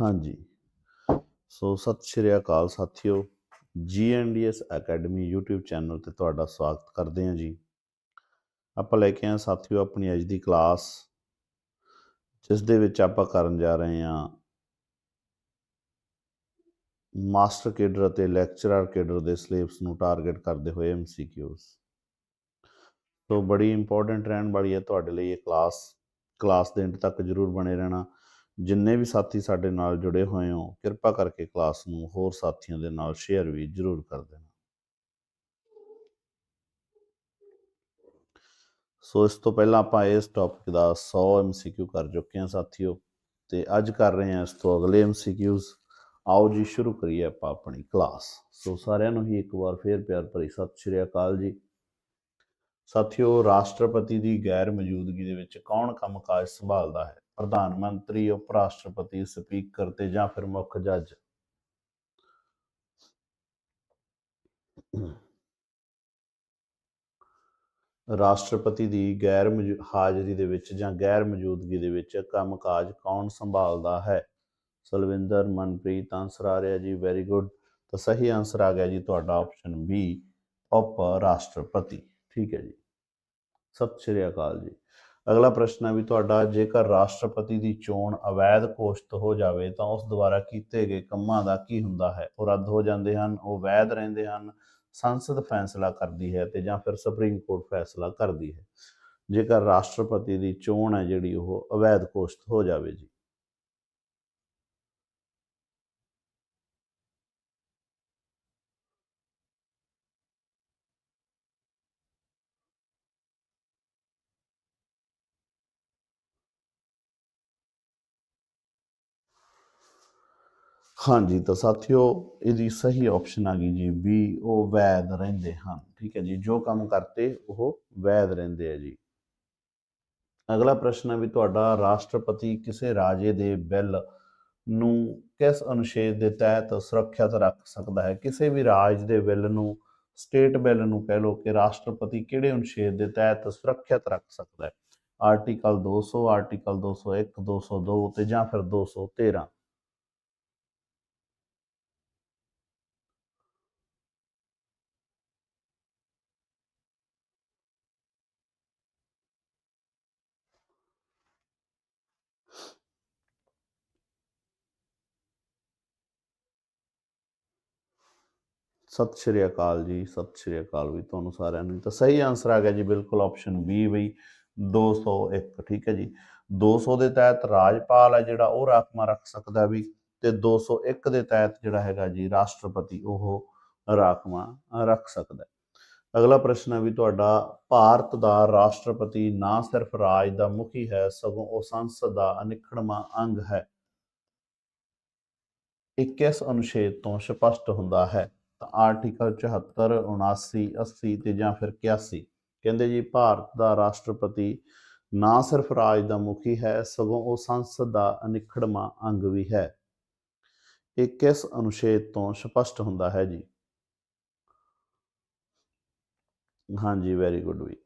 ਹਾਂਜੀ। ਸੋ ਸਤਿ ਸ਼੍ਰੀ ਅਕਾਲ ਸਾਥੀਓ। ਜੀਐਨਡੀਐਸ ਅਕੈਡਮੀ YouTube ਚੈਨਲ ਤੇ ਤੁਹਾਡਾ ਸਵਾਗਤ ਕਰਦੇ ਹਾਂ ਜੀ। ਆਪਾਂ ਲੈ ਕੇ ਆਏ ਹਾਂ ਸਾਥੀਓ ਆਪਣੀ ਅੱਜ ਦੀ ਕਲਾਸ ਜਿਸ ਦੇ ਵਿੱਚ ਆਪਾਂ ਕਰਨ ਜਾ ਰਹੇ ਹਾਂ ਮਾਸਟਰ ਕੇਡਰ ਅਤੇ ਲੈਕਚਰਰ ਕੇਡਰ ਦੇ ਸਿਲੇਬਸ ਨੂੰ ਟਾਰਗੇਟ ਕਰਦੇ ਹੋਏ ਐਮਸੀਕਿਊਜ਼ ਤੋਂ ਬੜੀ ਇੰਪੋਰਟੈਂਟ ਰਹਿਣ ਵਾਲੀ ਹੈ ਤੁਹਾਡੇ ਲਈ ਇਹ ਕਲਾਸ ਕਲਾਸ ਦੇ ਐਂਡ ਤੱਕ ਜਰੂਰ ਬਣੇ ਰਹਿਣਾ। ਜਿੰਨੇ ਵੀ ਸਾਥੀ ਸਾਡੇ ਨਾਲ ਜੁੜੇ ਹੋਏ ਹੋ, ਕਿਰਪਾ ਕਰਕੇ ਕਲਾਸ ਨੂੰ ਹੋਰ ਸਾਥੀਆਂ ਦੇ ਨਾਲ ਸ਼ੇਅਰ ਵੀ ਜਰੂਰ ਕਰ ਦੇਣਾ। ਸੋ ਇਸ ਤੋਂ ਪਹਿਲਾਂ ਆਪਾਂ ਇਸ ਟੌਪਿਕ ਦਾ 100 ਐਮਸੀਕਿਊ ਕਰ ਚੁੱਕੇ ਹਾਂ ਸਾਥੀਓ ਤੇ ਅੱਜ ਕਰ ਰਹੇ ਹਾਂ ਇਸ ਤੋਂ ਅਗਲੇ ਐਮਸੀਕਿਊਜ਼ ਆਓ ਜੀ, ਸ਼ੁਰੂ ਕਰੀਏ ਆਪਾਂ ਆਪਣੀ ਕਲਾਸ ਸੋ ਸਾਰਿਆਂ ਨੂੰ ਹੀ ਇੱਕ ਵਾਰ ਫੇਰ ਪਿਆਰ ਭਰੀ ਸਤਿ ਸ਼੍ਰੀ ਅਕਾਲ ਜੀ। ਸਾਥੀਓ, ਰਾਸ਼ਟਰਪਤੀ ਦੀ ਗੈਰ ਮੌਜੂਦਗੀ ਦੇ ਵਿੱਚ ਕੌਣ ਕੰਮਕਾਜ ਸੰਭਾਲਦਾ ਹੈ? ਪ੍ਰਧਾਨ ਮੰਤਰੀ ਉਪ ਰਾਸ਼ਟਰਪਤੀ ਸਪੀਕਰ ਤੇ ਜਾਂ ਫਿਰ ਮੁੱਖ ਜੱਜ। ਰਾਸ਼ਟਰਪਤੀ ਦੀ ਗੈਰ ਮੌਜੂ- ਹਾਜ਼ਰੀ ਦੇ ਵਿੱਚ ਜਾਂ ਗੈਰ ਮੌਜੂਦਗੀ ਦੇ ਵਿੱਚ ਕੰਮਕਾਜ ਕੌਣ ਸੰਭਾਲਦਾ ਹੈ? ਸਲਵਿੰਦਰ, ਮਨਪ੍ਰੀਤ ਆਨਸਰ ਆ ਰਿਹਾ ਜੀ ਵੈਰੀ ਗੁੱਡ ਤਾਂ ਸਹੀ ਆਨਸਰ ਆ ਗਿਆ ਜੀ ਤੁਹਾਡਾ ਆਪਸ਼ਨ ਬੀ ਉਪ ਰਾਸ਼ਟਰਪਤੀ ਠੀਕ ਹੈ ਜੀ। ਸਤਿ ਸ਼੍ਰੀ ਅਕਾਲ ਜੀ। ਅਗਲਾ ਪ੍ਰਸ਼ਨ ਹੈ ਵੀ ਤੁਹਾਡਾ ਜੇਕਰ ਰਾਸ਼ਟਰਪਤੀ ਦੀ ਚੋਣ ਅਵੈਧ ਘੋਸ਼ਿਤ ਹੋ ਜਾਵੇ ਤਾਂ ਉਸ ਦੁਆਰਾ ਕੀਤੇ ਗਏ ਕੰਮਾਂ ਦਾ ਕੀ ਹੁੰਦਾ ਹੈ? ਉਹ ਰੱਦ ਹੋ ਜਾਂਦੇ ਹਨ, ਉਹ ਵੈਧ ਰਹਿੰਦੇ ਹਨ, ਸੰਸਦ ਫੈਸਲਾ ਕਰਦੀ ਹੈ ਤੇ ਜਾਂ ਫਿਰ ਸੁਪਰੀਮ ਕੋਰਟ ਫੈਸਲਾ ਕਰਦੀ ਹੈ। ਜੇਕਰ ਰਾਸ਼ਟਰਪਤੀ ਦੀ ਚੋਣ ਹੈ ਜਿਹੜੀ ਉਹ ਅਵੈਧ ਘੋਸ਼ਿਤ ਹੋ ਜਾਵੇ ਜੀ। ਹਾਂਜੀ ਤਾਂ ਸਾਥੀਓ, ਇਹਦੀ ਸਹੀ ਆਪਸ਼ਨ ਆ ਗਈ ਜੀ ਵੀ ਉਹ ਵੈਧ ਰਹਿੰਦੇ ਹਨ। ਠੀਕ ਹੈ ਜੀ, ਜੋ ਕੰਮ ਕਰਤੇ, ਉਹ ਵੈਧ ਰਹਿੰਦੇ ਆ ਜੀ। ਅਗਲਾ ਪ੍ਰਸ਼ਨ ਹੈ ਵੀ ਤੁਹਾਡਾ ਰਾਸ਼ਟਰਪਤੀ ਕਿਸੇ ਰਾਜੇ ਦੇ ਬਿੱਲ ਨੂੰ ਕਿਸ ਅਨੁਛੇਦ ਦੇ ਤਹਿਤ ਸੁਰੱਖਿਅਤ ਰੱਖ ਸਕਦਾ ਹੈ? ਕਿਸੇ ਵੀ ਰਾਜ ਦੇ ਬਿੱਲ ਨੂੰ, ਸਟੇਟ ਬਿੱਲ ਨੂੰ ਕਹਿ ਲਓ ਕਿ ਰਾਸ਼ਟਰਪਤੀ ਕਿਹੜੇ ਅਨੁਛੇਦ ਦੇ ਤਹਿਤ ਸੁਰੱਖਿਅਤ ਰੱਖ ਸਕਦਾ ਹੈ? ਆਰਟੀਕਲ 200 ਆਰਟੀਕਲ 201 202 ਤੇ ਜਾਂ ਫਿਰ 213 ਸਤਿ ਸ਼੍ਰੀ ਅਕਾਲ ਜੀ, ਸਤਿ ਸ਼੍ਰੀ ਅਕਾਲ ਵੀ ਤੁਹਾਨੂੰ ਸਾਰਿਆਂ ਨੂੰ। ਤਾਂ ਸਹੀ ਆਨਸਰ ਆ ਗਿਆ ਜੀ, ਬਿਲਕੁਲ ਆਪਸ਼ਨ ਬੀ ਬਈ 201 ਠੀਕ ਹੈ ਜੀ। 200 ਦੇ ਤਹਿਤ ਰਾਜਪਾਲ ਹੈ ਜਿਹੜਾ, ਉਹ ਰਾਖਵਾਂ ਰੱਖ ਸਕਦਾ ਵੀ, ਤੇ 201 ਦੇ ਤਹਿਤ ਜਿਹੜਾ ਹੈਗਾ ਜੀ, ਰਾਸ਼ਟਰਪਤੀ, ਉਹ ਰਾਖਵਾਂ ਰੱਖ ਸਕਦਾ ਅਗਲਾ ਪ੍ਰਸ਼ਨ ਹੈ ਵੀ ਤੁਹਾਡਾ, ਭਾਰਤ ਦਾ ਰਾਸ਼ਟਰਪਤੀ ਨਾ ਸਿਰਫ ਰਾਜ ਦਾ ਮੁਖੀ ਹੈ, ਸਗੋਂ ਉਹ ਸੰਸਦ ਦਾ ਅਨਿੱਖੜਵਾਂ ਅੰਗ ਹੈ। 21 ਅਨੁਛੇਦ ਤੋਂ ਸਪਸ਼ਟ ਹੁੰਦਾ ਹੈ। ਤਾਂ ਆਰਟੀਕਲ 74 79 80 ਤੇ ਜਾਂ ਫਿਰ 81 ਕਹਿੰਦੇ ਜੀ, ਭਾਰਤ ਦਾ ਰਾਸ਼ਟਰਪਤੀ ਨਾ ਸਿਰਫ ਰਾਜ ਦਾ ਮੁਖੀ ਹੈ, ਸਗੋਂ ਉਹ ਸੰਸਦ ਦਾ ਅਨਿੱਖੜਵਾਂ ਅੰਗ ਵੀ ਹੈ। ਇਹ ਕਿਸ ਅਨੁਛੇਦ ਤੋਂ ਸਪਸ਼ਟ ਹੁੰਦਾ ਹੈ ਜੀ? ਹਾਂਜੀ ਵੈਰੀ ਗੁੱਡ ਵੀ।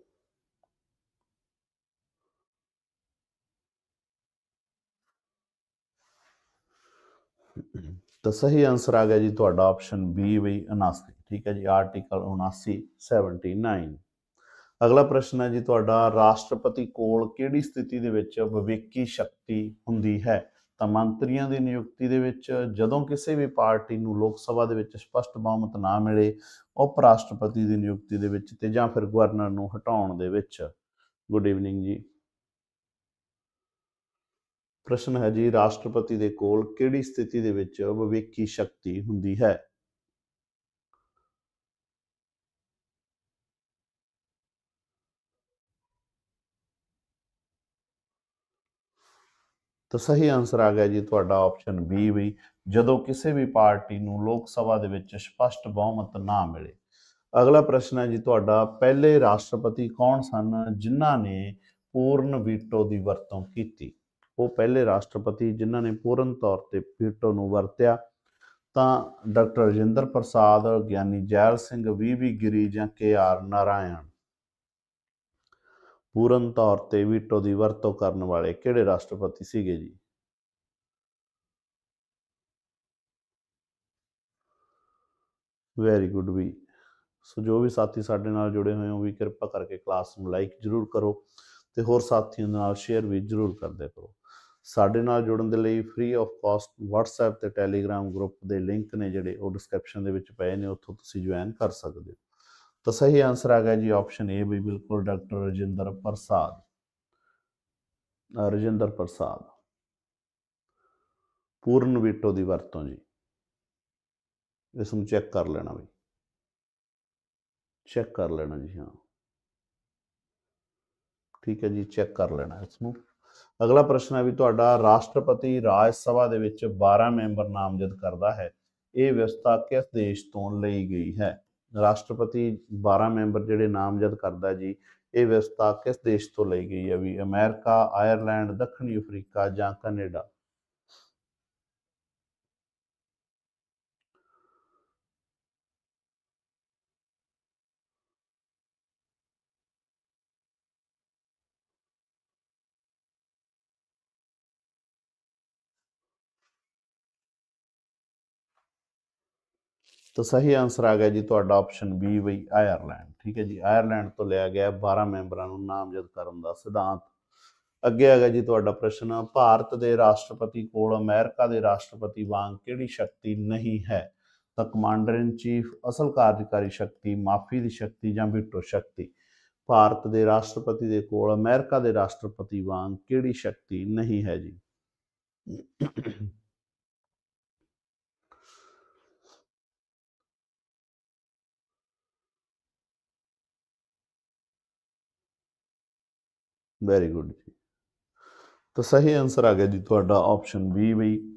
ਤਾਂ ਸਹੀ ਆਨਸਰ ਆ ਗਿਆ ਜੀ ਤੁਹਾਡਾ ਆਪਸ਼ਨ ਬੀ ਬਈ 79 ਠੀਕ ਹੈ ਜੀ ਆਰਟੀਕਲ 79 79 ਅਗਲਾ ਪ੍ਰਸ਼ਨ ਹੈ ਜੀ ਤੁਹਾਡਾ ਰਾਸ਼ਟਰਪਤੀ ਕੋਲ ਕਿਹੜੀ ਸਥਿਤੀ ਦੇ ਵਿੱਚ ਵਿਵੇਕੀ ਸ਼ਕਤੀ ਹੁੰਦੀ ਹੈ? ਤਾਂ ਮੰਤਰੀਆਂ ਦੀ ਨਿਯੁਕਤੀ ਦੇ ਵਿੱਚ, ਜਦੋਂ ਕਿਸੇ ਵੀ ਪਾਰਟੀ ਨੂੰ ਲੋਕ ਸਭਾ ਦੇ ਵਿੱਚ ਸਪਸ਼ਟ ਬਹੁਮਤ ਨਾ ਮਿਲੇ ਉਪ ਰਾਸ਼ਟਰਪਤੀ ਦੀ ਨਿਯੁਕਤੀ ਦੇ ਵਿੱਚ ਤੇ ਜਾਂ ਫਿਰ ਗਵਰਨਰ ਨੂੰ ਹਟਾਉਣ ਦੇ ਵਿੱਚ। ਗੁੱਡ ਈਵਨਿੰਗ ਜੀ। ਪ੍ਰਸ਼ਨ ਹੈ ਜੀ, ਰਾਸ਼ਟਰਪਤੀ ਦੇ ਕੋਲ ਕਿਹੜੀ ਸਥਿਤੀ ਦੇ ਵਿੱਚ ਵਿਵੇਕੀ ਸ਼ਕਤੀ ਹੁੰਦੀ ਹੈ? ਤਾਂ ਸਹੀ ਆਨਸਰ ਆ ਗਿਆ ਜੀ ਤੁਹਾਡਾ ਆਪਸ਼ਨ ਬੀ ਵੀ, ਜਦੋਂ ਕਿਸੇ ਵੀ ਪਾਰਟੀ ਨੂੰ ਲੋਕ ਸਭਾ ਦੇ ਵਿੱਚ ਸਪਸ਼ਟ ਬਹੁਮਤ ਨਾ ਮਿਲੇ। ਅਗਲਾ ਪ੍ਰਸ਼ਨ ਹੈ ਜੀ ਤੁਹਾਡਾ, ਪਹਿਲੇ ਰਾਸ਼ਟਰਪਤੀ ਕੌਣ ਸਨ ਜਿਨ੍ਹਾਂ ਨੇ ਪੂਰਨ ਵੀਟੋ ਦੀ ਵਰਤੋਂ ਕੀਤੀ? ਉਹ ਪਹਿਲੇ ਰਾਸ਼ਟਰਪਤੀ ਜਿਨ੍ਹਾਂ ਨੇ ਪੂਰਨ ਤੌਰ ਤੇ ਪੀਟੋ ਨੂੰ ਵਰਤਿਆ, ਤਾਂ doctor Rajendra Prasad, Giani Zail Singh, V V Giri ਜਾਂ ਕੇ ਆਰ ਨਾਰਾਇਣ। ਪੂਰਨ ਤੌਰ ਤੇ ਵੀਟੋ ਦੀ ਵਰਤੋਂ ਕਰਨ ਵਾਲੇ ਕਿਹੜੇ ਰਾਸ਼ਟਰਪਤੀ ਸੀਗੇ ਜੀ? ਵੈਰੀ ਗੁੱਡ ਵੀ। ਸੋ ਜੋ ਵੀ ਸਾਥੀ ਸਾਡੇ ਨਾਲ ਜੁੜੇ ਹੋਏ ਹੋ, ਵੀ ਕਿਰਪਾ ਕਰਕੇ ਕਲਾਸ ਨੂੰ ਲਾਈਕ ਜ਼ਰੂਰ ਕਰੋ ਤੇ ਹੋਰ ਸਾਥੀਆਂ ਨਾਲ ਸ਼ੇਅਰ ਵੀ ਜ਼ਰੂਰ ਕਰਦੇ ਕਰੋ ਸਾਡੇ ਨਾਲ ਜੁੜਨ ਦੇ ਲਈ ਫ੍ਰੀ ਆਫ ਕਾਸਟ WhatsApp ਤੇ Telegram ਗਰੁੱਪ ਦੇ ਲਿੰਕ ਨੇ ਜਿਹੜੇ ਉਹ ਡਿਸਕ੍ਰਿਪਸ਼ਨ ਦੇ ਵਿੱਚ ਪਏ ਨੇ, ਉੱਥੋਂ ਤੁਸੀਂ ਜੁਆਇਨ ਕਰ ਸਕਦੇ ਹੋ। ਤਾਂ ਸਹੀ ਆਨਸਰ ਆ ਗਿਆ ਜੀ ਆਪਸ਼ਨ ਏ ਵੀ ਬਿਲਕੁਲ ਡਾਕਟਰ ਰਜਿੰਦਰ ਪ੍ਰਸਾਦ। ਰਜਿੰਦਰ ਪ੍ਰਸਾਦ। ਪੂਰਨ ਵੀਟੋ ਦੀ ਵਰਤੋਂ ਜੀ। ਇਸ ਨੂੰ ਚੈੱਕ ਕਰ ਲੈਣਾ ਬਈ ਚੈੱਕ ਕਰ ਲੈਣਾ ਜੀ, ਹਾਂ। ਠੀਕ ਹੈ ਜੀ ਚੈੱਕ ਕਰ ਲੈਣਾ ਇਸ ਨੂੰ। ਅਗਲਾ ਪ੍ਰਸ਼ਨ ਹੈ ਵੀ ਤੁਹਾਡਾ ਰਾਸ਼ਟਰਪਤੀ ਰਾਜ ਸਭਾ ਦੇ ਵਿੱਚ 12 ਮੈਂਬਰ ਨਾਮਜ਼ਦ ਕਰਦਾ ਹੈ, ਇਹ ਵਿਵਸਥਾ ਕਿਸ ਦੇਸ਼ ਤੋਂ ਲਈ ਗਈ ਹੈ? ਰਾਸ਼ਟਰਪਤੀ 12 ਮੈਂਬਰ ਜਿਹੜੇ ਨਾਮਜ਼ਦ ਕਰਦਾ ਜੀ, ਇਹ ਵਿਵਸਥਾ ਕਿਸ ਦੇਸ਼ ਤੋਂ ਲਈ ਗਈ ਹੈ ਵੀ ਅਮਰੀਕਾ, ਆਇਰਲੈਂਡ, ਦੱਖਣੀ ਅਫਰੀਕਾ ਜਾਂ ਕੈਨੇਡਾ? ਤਾਂ ਸਹੀ ਆਨਸਰ ਆ ਗਿਆ ਜੀ ਤੁਹਾਡਾ ਆਪਸ਼ਨ ਬੀ ਬਈ ਆਇਰਲੈਂਡ ਠੀਕ ਹੈ ਜੀ ਆਇਰਲੈਂਡ ਤੋਂ ਲਿਆ ਗਿਆ 12 ਮੈਂਬਰਾਂ ਨੂੰ ਨਾਮਜ਼ਦ ਕਰਨ ਦਾ ਸਿਧਾਂਤ। ਅੱਗੇ ਆ ਗਿਆ ਜੀ ਤੁਹਾਡਾ ਪ੍ਰਸ਼ਨ, ਭਾਰਤ ਦੇ ਰਾਸ਼ਟਰਪਤੀ ਕੋਲ ਅਮਰੀਕਾ ਦੇ ਰਾਸ਼ਟਰਪਤੀ ਵਾਂਗ ਕਿਹੜੀ ਸ਼ਕਤੀ ਨਹੀਂ ਹੈ? ਤਾਂ ਕਮਾਂਡਰ ਇਨ ਚੀਫ ਅਸਲ ਕਾਰਜਕਾਰੀ ਸ਼ਕਤੀ, ਮਾਫੀ ਦੀ ਸ਼ਕਤੀ ਜਾਂ ਵਿਟੋ ਸ਼ਕਤੀ? ਭਾਰਤ ਦੇ ਰਾਸ਼ਟਰਪਤੀ ਦੇ ਕੋਲ ਅਮਰੀਕਾ ਦੇ ਰਾਸ਼ਟਰਪਤੀ ਵਾਂਗ ਕਿਹੜੀ ਸ਼ਕਤੀ ਨਹੀਂ ਹੈ ਜੀ? ਵੈਰੀ ਗੁੱਡ ਜੀ ਤਾਂ ਸਹੀ ਆਨਸਰ ਆ ਗਿਆ ਜੀ ਤੁਹਾਡਾ ਆਪਸ਼ਨ ਬੀ ਬਈ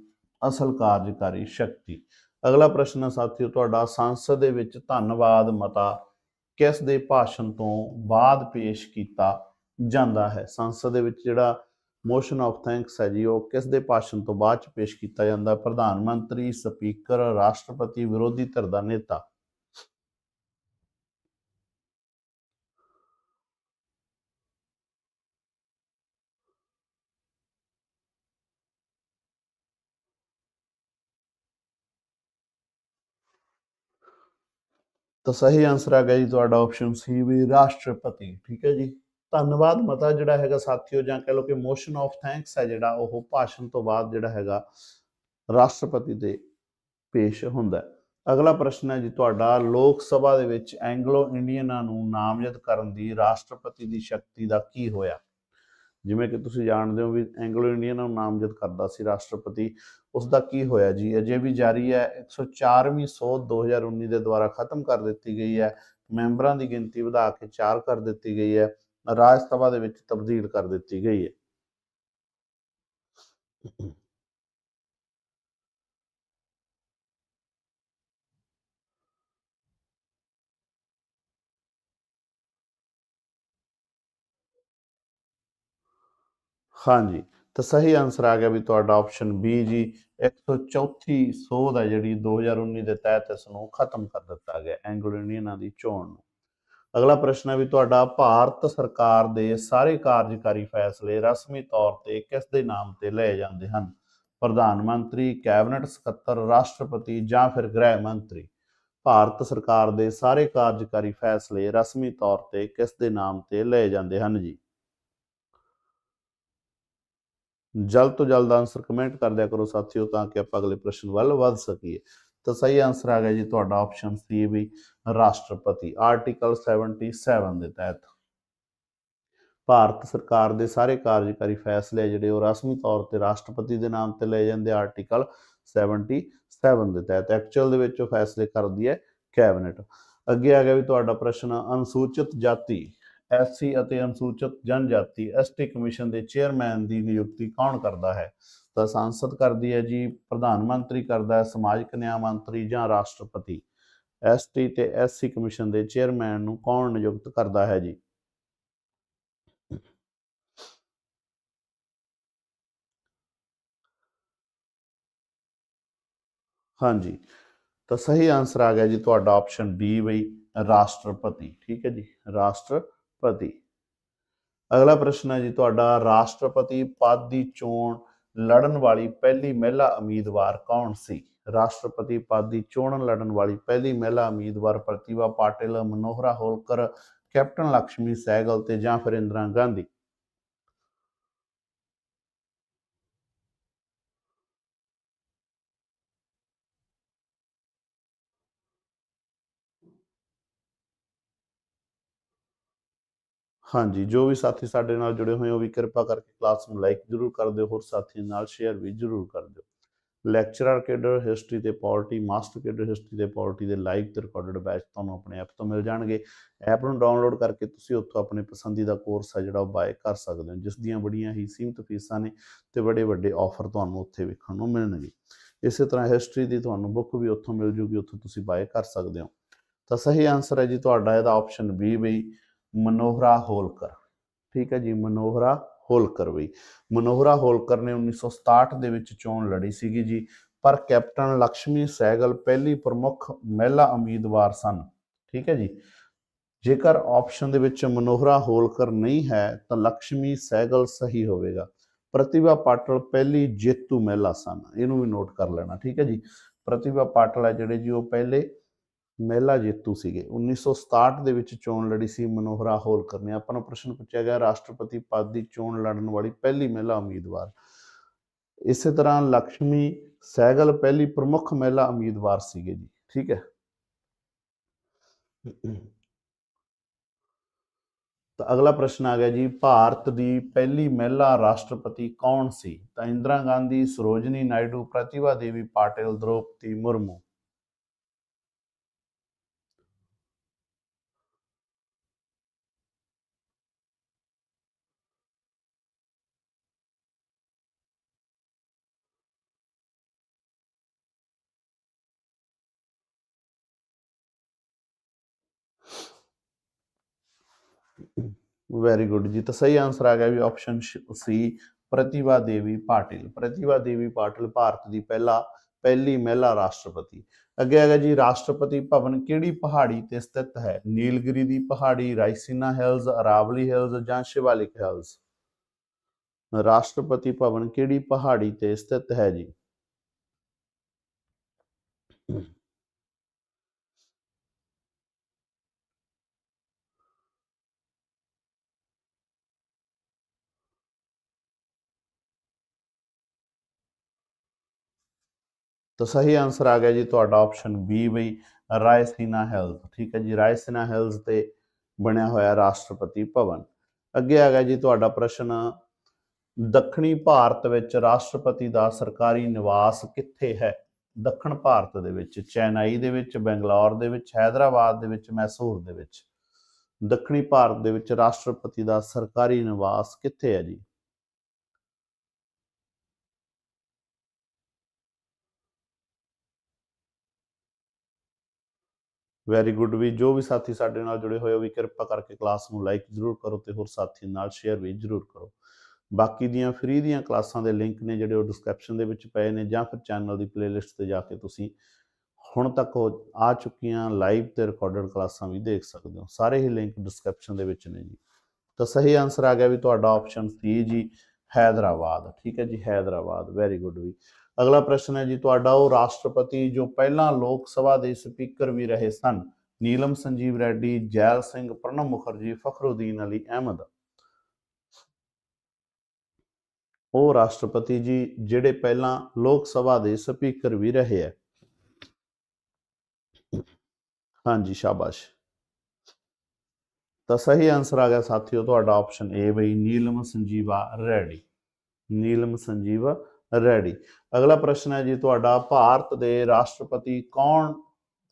ਅਸਲ ਕਾਰਜਕਾਰੀ ਸ਼ਕਤੀ। ਅਗਲਾ ਪ੍ਰਸ਼ਨ ਹੈ ਸਾਥੀਓ, ਤੁਹਾਡਾ ਸੰਸਦ ਦੇ ਵਿੱਚ ਧੰਨਵਾਦ ਮਤਾ ਕਿਸ ਦੇ ਭਾਸ਼ਣ ਤੋਂ ਬਾਅਦ ਪੇਸ਼ ਕੀਤਾ ਜਾਂਦਾ ਹੈ? ਸੰਸਦ ਦੇ ਵਿੱਚ ਜਿਹੜਾ ਮੋਸ਼ਨ ਆਫ ਥੈਂਕਸ ਹੈ ਜੀ, ਉਹ ਕਿਸ ਦੇ ਭਾਸ਼ਣ ਤੋਂ ਬਾਅਦ ਚ ਪੇਸ਼ ਕੀਤਾ ਜਾਂਦਾ? ਪ੍ਰਧਾਨ ਮੰਤਰੀ, ਸਪੀਕਰ, ਰਾਸ਼ਟਰਪਤੀ, ਵਿਰੋਧੀ ਧਿਰ ਦਾ ਨੇਤਾ। ਤਾਂ ਸਹੀ ਆਨਸਰ ਆ ਗਿਆ ਜੀ ਤੁਹਾਡਾ ਆਪਸ਼ਨ ਸੀ ਵੀ ਰਾਸ਼ਟਰਪਤੀ, ਠੀਕ ਹੈ ਜੀ। ਧੰਨਵਾਦ ਮਤਾ ਜਿਹੜਾ ਹੈਗਾ ਸਾਥੀਓ, ਜਾਂ ਕਹ ਲਓ ਕਿ ਮੋਸ਼ਨ ਆਫ ਥੈਂਕਸ ਹੈ ਜਿਹੜਾ, ਉਹ ਭਾਸ਼ਣ ਤੋਂ ਬਾਅਦ ਜਿਹੜਾ ਹੈਗਾ ਰਾਸ਼ਟਰਪਤੀ ਦੇ ਪੇਸ਼ ਹੁੰਦਾ ਅਗਲਾ ਪ੍ਰਸ਼ਨ ਹੈ ਜੀ ਤੁਹਾਡਾ, ਲੋਕ ਸਭਾ ਦੇ ਵਿੱਚ ਐਂਗਲੋ ਇੰਡੀਅਨਾਂ ਨੂੰ ਨਾਮਜ਼ਦ ਕਰਨ ਦੀ ਰਾਸ਼ਟਰਪਤੀ ਦੀ ਸ਼ਕਤੀ ਦਾ ਕੀ ਹੋਇਆ? ਜਿਵੇਂ ਕਿ ਤੁਸੀਂ ਜਾਣਦੇ ਹੋ ਵੀ ਐਂਗਲੋ ਇੰਡੀਅਨਾਂ ਨੂੰ ਨਾਮਜ਼ਦ ਕਰਦਾ ਸੀ ਰਾਸ਼ਟਰਪਤੀ ਉਸ ਦਾ ਕੀ ਹੋਇਆ ਜੀ? ਅਜੇ ਵੀ ਜਾਰੀ ਹੈ 104ਵੀਂ ਸੋਧ 2019 ਦੇ ਦੁਆਰਾ ਖਤਮ ਕਰ ਦਿੱਤੀ ਗਈ ਹੈ, ਮੈਂਬਰਾਂ ਦੀ ਗਿਣਤੀ ਵਧਾ ਕੇ 4 ਕਰ ਦਿੱਤੀ ਗਈ ਹੈ, ਰਾਜ ਸਭਾ ਦੇ ਵਿੱਚ ਤਬਦੀਲ ਕਰ ਦਿੱਤੀ ਗਈ ਹੈ। ਹਾਂਜੀ, ਤਾਂ ਸਹੀ ਆਨਸਰ ਆ ਗਿਆ ਵੀ ਤੁਹਾਡਾ ਆਪਸ਼ਨ ਬੀ ਜੀ। 134 ਸੋਧ ਹੈ ਜਿਹੜੀ 2019 ਦੇ ਤਹਿਤ ਇਸ ਨੂੰ ਖਤਮ ਕਰ ਦਿੱਤਾ ਗਿਆ ਐਂਗਲੋ ਇੰਡੀਅਨਾਂ ਦੀ ਚੋਣ ਨੂੰ। ਅਗਲਾ ਪ੍ਰਸ਼ਨ ਹੈ ਵੀ ਤੁਹਾਡਾ ਭਾਰਤ ਸਰਕਾਰ ਦੇ ਸਾਰੇ ਕਾਰਜਕਾਰੀ ਫੈਸਲੇ ਰਸਮੀ ਤੌਰ ਤੇ ਕਿਸ ਦੇ ਨਾਮ ਤੇ ਲਏ ਜਾਂਦੇ ਹਨ? ਪ੍ਰਧਾਨ ਮੰਤਰੀ, ਕੈਬਨਿਟ ਸਕੱਤਰ, ਰਾਸ਼ਟਰਪਤੀ ਜਾਂ ਫਿਰ ਗ੍ਰਹਿ ਮੰਤਰੀ? ਭਾਰਤ ਸਰਕਾਰ ਦੇ ਸਾਰੇ ਕਾਰਜਕਾਰੀ ਫੈਸਲੇ ਰਸਮੀ ਤੌਰ ਤੇ ਕਿਸ ਦੇ ਨਾਮ ਤੇ ਲਏ ਜਾਂਦੇ ਹਨ ਜੀ? ਜਲਦ ਤੋਂ ਜਲਦ ਆਨਸਰ ਕਮੈਂਟ ਕਰ ਦਿਆ ਕਰੋ ਸਾਥੀਓ ਤਾਂ ਕਿ ਆਪਾਂ ਅਗਲੇ ਪ੍ਰਸ਼ਨ ਵੱਲ ਵੱਧ ਸਕੀਏ। ਤਾਂ ਸਹੀ ਆਨਸਰ ਆ ਗਿਆ ਜੀ ਤੁਹਾਡਾ ਆਪਸ਼ਨ ਸੀ ਵੀ ਰਾਸ਼ਟਰਪਤੀ ਆਰਟੀਕਲ 77 ਦੇ ਤਹਿਤ। ਭਾਰਤ ਸਰਕਾਰ ਦੇ ਸਾਰੇ ਕਾਰਜਕਾਰੀ ਫੈਸਲੇ ਜਿਹੜੇ ਉਹ ਰਸਮੀ ਤੌਰ ਤੇ ਰਾਸ਼ਟਰਪਤੀ ਦੇ ਨਾਮ ਤੇ ਲਏ ਜਾਂਦੇ ਆਰਟੀਕਲ 77 ਦੇ ਤਹਿਤ। ਐਕਚੁਅਲ ਦੇ ਵਿੱਚ ਉਹ ਫੈਸਲੇ ਕਰਦੀ ਹੈ ਕੈਬਨਿਟ ਅੱਗੇ ਆ ਗਿਆ ਵੀ ਤੁਹਾਡਾ ਪ੍ਰਸ਼ਨ, ਅਨੁਸੂਚਿਤ ਜਾਤੀ। ਐਸਸੀ ਅਤੇ ਅਨੁਸੂਚਿਤ ਜਨਜਾਤੀ ਐਸਟੀ ਕਮਿਸ਼ਨ ਦੇ ਚੇਅਰਮੈਨ ਦੀ ਨਿਯੁਕਤੀ ਕੌਣ ਕਰਦਾ ਹੈ? ਤਾਂ ਸੰਸਦ ਕਰਦੀ ਹੈ ਜੀ, ਪ੍ਰਧਾਨ ਮੰਤਰੀ ਕਰਦਾ ਹੈ, ਸਮਾਜਿਕ ਨਿਆਂ ਮੰਤਰੀ ਜਾਂ ਰਾਸ਼ਟਰਪਤੀ? ਐਸਟੀ ਤੇ ਐਸਸੀ ਕਮਿਸ਼ਨ ਦੇ ਚੇਅਰਮੈਨ ਨੂੰ ਕੌਣ ਨਿਯੁਕਤ ਕਰਦਾ ਹੈ ਜੀ? ਹਾਂਜੀ। ਤਾਂ ਸਹੀ ਆਨਸਰ ਆ ਗਿਆ ਜੀ, ਤੁਹਾਡਾ ਆਪਸ਼ਨ ਬੀ ਬਈ ਰਾਸ਼ਟਰਪਤੀ, ਠੀਕ ਹੈ ਜੀ? ਰਾਸ਼ਟਰ ਪਤੀ। ਅਗਲਾ ਪ੍ਰਸ਼ਨ ਹੈ ਜੀ, ਤੁਹਾਡਾ ਰਾਸ਼ਟਰਪਤੀ ਪਦ ਦੀ ਚੋਣ ਲੜਨ ਵਾਲੀ ਪਹਿਲੀ ਮਹਿਲਾ ਉਮੀਦਵਾਰ ਕੌਣ ਸੀ? ਰਾਸ਼ਟਰਪਤੀ ਪਦ ਦੀ ਚੋਣ ਲੜਨ ਵਾਲੀ ਪਹਿਲੀ ਮਹਿਲਾ ਉਮੀਦਵਾਰ ਪ੍ਰਤਿਭਾ ਪਾਟਿਲ, ਮਨੋਹਰਾ ਹੋਲਕਰ, ਕੈਪਟਨ ਲక్ష్ਮੀ ਸਹਿਗਲ ਤੇ ਜਾਂ ਫਿਰ ਇੰਦਰਾ ਗਾਂਧੀ? ਹਾਂਜੀ, ਜੋ ਵੀ ਸਾਥੀ ਸਾਡੇ ਨਾਲ ਜੁੜੇ ਹੋਏ ਹੋ, ਵੀ ਕਿਰਪਾ ਕਰਕੇ ਕਲਾਸ ਨੂੰ ਲਾਈਕ ਜਰੂਰ ਕਰ ਦਿਓ, ਹੋਰ ਸਾਥੀਆਂ ਨਾਲ ਸ਼ੇਅਰ ਵੀ ਜਰੂਰ ਕਰ ਦਿਓ। ਲੈਕਚਰਰ ਕੇਡਰ ਹਿਸਟਰੀ ਤੇ ਪੋਲਿਟੀ ਮਾਸਟਰ ਕੇਡਰ ਹਿਸਟਰੀ ਤੇ ਪੋਲਿਟੀ ਦੇ ਲਾਈਵ ਤੇ ਰਿਕਾਰਡਡ ਬੈਚ ਤੁਹਾਨੂੰ ਆਪਣੇ ਐਪ ਤੋਂ ਮਿਲ ਜਾਣਗੇ। ਐਪ ਨੂੰ ਡਾਊਨਲੋਡ ਕਰਕੇ ਤੁਸੀਂ ਉੱਥੋਂ ਆਪਣੇ ਪਸੰਦੀਦਾ ਕੋਰਸ ਹੈ ਜਿਹੜਾ ਉਹ ਬਾਏ ਕਰ ਸਕਦੇ ਹੋ, ਜਿਸ ਦੀਆਂ ਬੜੀਆਂ ਹੀ ਸੀਮਿਤ ਫੀਸਾਂ ਨੇ ਤੇ ਬੜੇ ਵੱਡੇ ਆਫਰ ਤੁਹਾਨੂੰ ਉੱਥੇ ਵੇਖਣ ਨੂੰ ਮਿਲਣਗੇ। ਇਸੇ ਤਰ੍ਹਾਂ ਹਿਸਟਰੀ ਦੀ ਤੁਹਾਨੂੰ ਬੁੱਕ ਵੀ ਉੱਥੋਂ ਮਿਲ ਜੂਗੀ, ਉੱਥੋਂ ਤੁਸੀਂ ਬਾਏ ਕਰ ਸਕਦੇ ਹੋ। ਤਾਂ ਸਹੀ ਆਨਸਰ ਹੈ ਜੀ ਤੁਹਾਡਾ, ਇਹਦਾ ਆਪਸ਼ਨ ਬੀ ਬਈ ਮਨੋਹਰਾ ਹੋਲਕਰ। ਠੀਕ ਹੈ ਜੀ, ਮਨੋਹਰਾ ਹੋਲਕਰ ਵੀ ਮਨੋਹਰਾ ਹੋਲਕਰ ਨੇ 1967 ਦੇ ਵਿੱਚ ਚੋਣ ਲੜੀ ਸੀਗੀ ਜੀ, ਪਰ ਕੈਪਟਨ ਲక్ష్ਮੀ ਸੈਗਲ ਪਹਿਲੀ ਪ੍ਰਮੁੱਖ ਮਹਿਲਾ ਉਮੀਦਵਾਰ ਸਨ। ਠੀਕ ਹੈ ਜੀ, ਜੇਕਰ ਆਪਸ਼ਨ ਦੇ ਵਿੱਚ ਮਨੋਹਰਾ ਹੋਲਕਰ ਨਹੀਂ ਹੈ, ਤਾਂ ਲక్ష్ਮੀ ਸੈਗਲ ਸਹੀ ਹੋਵੇਗਾ। ਪ੍ਰਤਿਭਾ ਪਾਟਲ ਪਹਿਲੀ ਜੇਤੂ ਮਹਿਲਾ ਸਨ। ਇਹਨੂੰ ਵੀ ਨੋਟ ਕਰ ਲੈਣਾ। ਠੀਕ ਹੈ ਜੀ, ਪ੍ਰਤਿਭਾ ਪਾਟਲ ਹੈ ਜਿਹੜੇ ਜੀ ਉਹ ਪਹਿਲੇ ਮਹਿਲਾ ਜੇਤੂ ਸੀਗੇ। 1967 ਦੇ ਵਿੱਚ ਚੋਣ ਲੜੀ ਸੀ ਮਨੋਹਰਾ ਹੋਲਕਰ ਨੇ ਆਪਾਂ ਨੂੰ ਪ੍ਰਸ਼ਨ ਪੁੱਛਿਆ ਗਿਆ, ਰਾਸ਼ਟਰਪਤੀ ਪਦ ਦੀ ਚੋਣ ਲੜਨ ਵਾਲੀ ਪਹਿਲੀ ਮਹਿਲਾ ਉਮੀਦਵਾਰ। ਇਸੇ ਤਰ੍ਹਾਂ ਲక్ష్ਮੀ ਸਹਿਗਲ ਪਹਿਲੀ ਪ੍ਰਮੁੱਖ ਮਹਿਲਾ ਉਮੀਦਵਾਰ ਸੀਗੇ ਜੀ। ਠੀਕ ਹੈ? ਤਾਂ ਅਗਲਾ ਪ੍ਰਸ਼ਨ ਆ ਗਿਆ ਜੀ, ਭਾਰਤ ਦੀ ਪਹਿਲੀ ਮਹਿਲਾ ਰਾਸ਼ਟਰਪਤੀ ਕੌਣ ਸੀ? ਤਾਂ ਇੰਦਰਾ ਗਾਂਧੀ, ਸਰੋਜਨੀ ਨਾਇਡੂ, ਪ੍ਰਤਿਭਾ ਦੇਵੀ ਪਾਟਿਲ, ਦ੍ਰੋਪਦੀ ਮੁਰਮੂ। ਵੈਰੀ ਗੁੱਡ ਜੀ। ਤਾਂ ਸਹੀ ਆਨਸਰ ਆ ਗਿਆ ਵੀ ਆਪਸ਼ਨ ਸੀ ਪ੍ਰਤਿਭਾ ਦੇਵੀ ਪਾਟਿਲ। ਪ੍ਰਤਿਭਾ ਦੇਵੀ ਪਾਟਿਲ ਭਾਰਤ ਦੀ ਪਹਿਲਾ, ਪਹਿਲੀ ਮਹਿਲਾ ਰਾਸ਼ਟਰਪਤੀ। ਅੱਗੇ ਹੈਗਾ ਜੀ, ਰਾਸ਼ਟਰਪਤੀ ਭਵਨ ਕਿਹੜੀ ਪਹਾੜੀ ਤੇ ਸਥਿਤ ਹੈ? ਨੀਲਗਿਰੀ ਦੀ ਪਹਾੜੀ ਰਾਈਸੀਨਾ ਹਿਲਸ ਅਰਾਵਲੀ ਹਿਲਸ ਜਾਂ ਸ਼ਿਵਾਲਿਕ ਹਿਲਸ ਰਾਸ਼ਟਰਪਤੀ ਭਵਨ ਕਿਹੜੀ ਪਹਾੜੀ ਤੇ ਸਥਿਤ ਹੈ ਜੀ? ਤਾਂ ਸਹੀ ਆਨਸਰ ਆ ਗਿਆ ਜੀ ਤੁਹਾਡਾ ਆਪਸ਼ਨ ਬੀ ਬਈ ਰਾਇਸੀਨਾ ਹੈਲਥ ਠੀਕ ਹੈ ਜੀ, ਰਾਇਸੀਨਾ ਹੈਲਥ ਤੇ ਬਣਿਆ ਹੋਇਆ ਰਾਸ਼ਟਰਪਤੀ ਭਵਨ। ਅੱਗੇ ਆ ਗਿਆ ਜੀ ਤੁਹਾਡਾ ਪ੍ਰਸ਼ਨ, ਦੱਖਣੀ ਭਾਰਤ ਵਿੱਚ ਰਾਸ਼ਟਰਪਤੀ ਦਾ ਸਰਕਾਰੀ ਨਿਵਾਸ ਕਿੱਥੇ ਹੈ? ਦੱਖਣ ਭਾਰਤ ਦੇ ਵਿੱਚ, ਚੇਨਈ ਦੇ ਵਿੱਚ, ਬੰਗਲੌਰ ਦੇ ਵਿੱਚ ਹైదరాబాద్ ਦੇ ਵਿੱਚ, ਮੈਸੂਰ ਦੇ ਵਿੱਚ। ਦੱਖਣੀ ਭਾਰਤ ਦੇ ਵਿੱਚ ਰਾਸ਼ਟਰਪਤੀ ਦਾ ਸਰਕਾਰੀ ਨਿਵਾਸ ਕਿੱਥੇ ਹੈ ਜੀ? ਵੈਰੀ ਗੁੱਡ ਵੀ ਜੋ ਵੀ ਸਾਥੀ ਸਾਡੇ ਨਾਲ ਜੁੜੇ ਹੋਏ ਹੋ, ਵੀ ਕਿਰਪਾ ਕਰਕੇ ਕਲਾਸ ਨੂੰ ਲਾਈਕ ਜ਼ਰੂਰ ਕਰੋ ਤੇ ਹੋਰ ਸਾਥੀਆਂ ਨਾਲ ਸ਼ੇਅਰ ਵੀ ਜ਼ਰੂਰ ਕਰੋ। ਬਾਕੀ ਦੀਆਂ ਫ੍ਰੀ ਦੀਆਂ ਕਲਾਸਾਂ ਦੇ ਲਿੰਕ ਨੇ ਜਿਹੜੇ ਉਹ ਡਿਸਕ੍ਰਿਪਸ਼ਨ ਦੇ ਵਿੱਚ ਪਏ ਨੇ ਜਾਂ ਫਿਰ ਚੈਨਲ ਦੀ ਪਲੇਲਿਸਟ ਤੇ ਜਾ ਕੇ ਤੁਸੀਂ ਹੁਣ ਤੱਕ ਉਹ ਆ ਚੁੱਕੀਆਂ ਲਾਈਵ ਤੇ ਰਿਕਾਰਡਡ ਕਲਾਸਾਂ ਵੀ ਦੇਖ ਸਕਦੇ ਹੋ। ਸਾਰੇ ਹੀ ਲਿੰਕ ਡਿਸਕ੍ਰਿਪਸ਼ਨ ਦੇ ਵਿੱਚ ਨੇ ਜੀ। ਤਾਂ ਸਹੀ ਆਨਸਰ ਆ ਗਿਆ ਵੀ ਤੁਹਾਡਾ ਆਪਸ਼ਨ ਸੀ ਜੀ, ਹੈਦਰਾਬਾਦ। ਠੀਕ ਹੈ ਜੀ, ਹੈਦਰਾਬਾਦ। ਵੈਰੀ ਗੁੱਡ ਵੀ। ਅਗਲਾ ਪ੍ਰਸ਼ਨ ਹੈ ਜੀ, ਤੁਹਾਡਾ ਉਹ ਰਾਸ਼ਟਰਪਤੀ ਜੋ ਪਹਿਲਾਂ ਲੋਕ ਸਭਾ ਦੇ ਸਪੀਕਰ ਵੀ ਰਹੇ ਸਨ, ਨੀਲਮ ਸੰਜੀਵ ਰੈਡੀ, ਜੈਲ ਸਿੰਘ, ਪ੍ਰਣਬ ਮੁਖਰਜੀ, ਫਖਰੁਦੀਨ ਅਲੀ ਅਹਿਮਦ। ਉਹ ਰਾਸ਼ਟਰਪਤੀ ਜੀ, ਜਿਹੜੇ ਪਹਿਲਾਂ ਲੋਕ ਸਭਾ ਦੇ ਸਪੀਕਰ ਵੀ ਰਹੇ ਹੈ। ਹਾਂਜੀ, ਸ਼ਾਬਾਸ਼। ਤਾਂ ਸਹੀ ਆਨਸਰ ਆ ਗਿਆ ਸਾਥੀਓ, ਤੁਹਾਡਾ ਆਪਸ਼ਨ ਏ ਬਈ ਨੀਲਮ ਸੰਜੀਵਾ ਰੈਡੀ। ਨੀਲਮ ਸੰਜੀਵਾ ਰੈਡੀ ਅਗਲਾ ਪ੍ਰਸ਼ਨ ਹੈ ਜੀ, ਤੁਹਾਡਾ ਭਾਰਤ ਦੇ ਰਾਸ਼ਟਰਪਤੀ ਕੌਣ